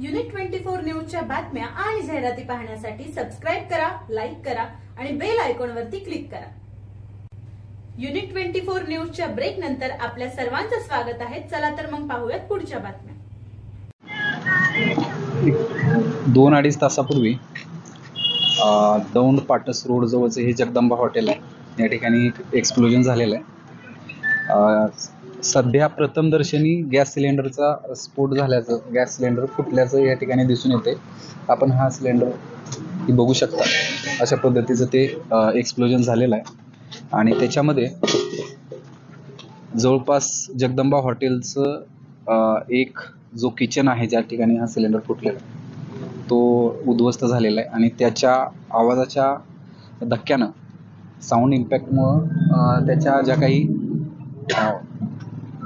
Unit twenty four न्यूजच्या बातम्या आणि जाहिराती पाहण्यासाठी सबस्क्राईब करा लाईक करा आणि बेल आयकॉनवरती क्लिक करा. युनिट ट्वेंटी फोर न्यूजच्या ब्रेक नंतर आपल्या सर्वांचं स्वागत आहे. चला तर मग पाहूयात पुढच्या बातम्या. दोन अडीच तासापूर्वी अ, दौंड पाटस रोड जवळचं हे जगदंबा हॉटेल आहे. या ठिकाणी एक एक्सप्लोजन झालेलं आहे. सध्या प्रथमदर्शनी गॅस सिलेंडरचा स्फोट झाल्याचं गॅस सिलेंडर फुटल्याचं या ठिकाणी दिसून येते आपण हा सिलेंडर बघू शकता. अशा पद्धतीचं ते एक्सप्लोजन झालेलं आहे. आणि त्याच्यामध्ये जवळपास जगदंबा हॉटेलचं एक जो किचन आहे ज्या ठिकाणी हा सिलेंडर फुटलेला आहे तो उद्ध्वस्त झालेला आहे. आणि त्याच्या आवाजाच्या धक्क्यानं साऊंड इम्पॅक्टमुळं त्याच्या ज्या काही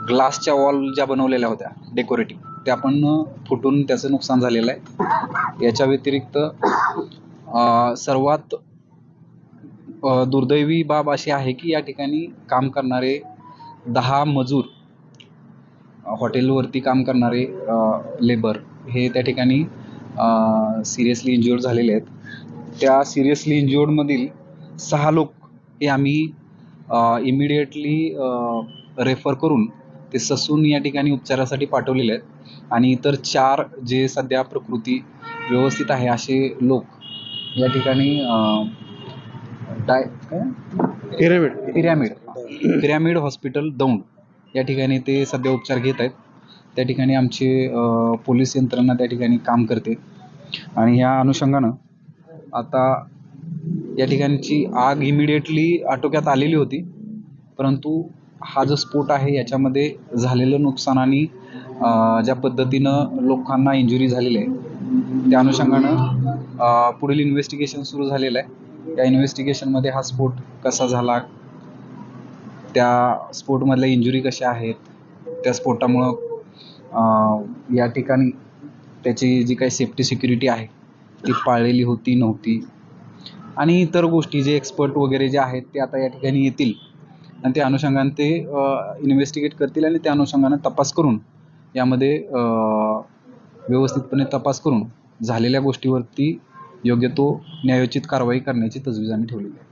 ग्लासच्या वॉल ज्या बनवलेल्या होत्या डेकोरेटिव्ह त्या पण फुटून त्याचं नुकसान झालेलं आहे. याच्या व्यतिरिक्त सर्वात दुर्दैवी बाब अशी आहे की या ठिकाणी काम करणारे दहा मजूर हॉटेलवरती काम करणारे लेबर हे त्या ठिकाणी सिरियसली इंज्युअर्ड झालेले आहेत. त्या सिरियसली इंज्युअर्डमधील सहा लोक हे आम्ही इमिडिएटली रेफर करून ते ससून या ठिकाणी उपचारासाठी पाठवलेले आहेत. आणि इतर चार जे सध्या प्रकृती व्यवस्थित आहे असे लोक या ठिकाणी डाय काय? Pyramid pyramid pyramid hospital Daund. या ठिकाणी ते सध्या उपचार घेत आहेत. त्या ठिकाणी आमचे पोलीस यंत्रणा त्या ठिकाणी काम करते. आणि ह्या अनुषंगानं आता या ठिकाणची आग इमिडिएटली आटोक्यात आलेली होती. परंतु हा जो स्फोट आहे याच्यामध्ये झालेलं नुकसान आणि ज्या पद्धतीनं लोकांना इंजुरी झालेली आहे त्या अनुषंगानं पुढील इन्व्हेस्टिगेशन सुरू झालेलं आहे. त्या इन्व्हेस्टिगेशनमध्ये हा स्फोट कसा झाला त्या स्फोटमधल्या इंजुरी कशा आहेत त्या स्फोटामुळं या ठिकाणी त्याची जी काही सेफ्टी सिक्युरिटी आहे ती पाळलेली होती नव्हती. आणि इतर गोष्टी जे एक्सपर्ट वगैरे जे आहेत ते आता या ठिकाणी येतील. आणि त्या अनुषंगाने ते इन्व्हेस्टिगेट करतील आणि त्या अनुषंगानं तपास करून यामध्ये व्यवस्थितपणे तपास करून झालेल्या गोष्टीवरती योग्य तो न्यायोचित कारवाई करण्याची तजवीज आम्ही ठेवलेली आहे.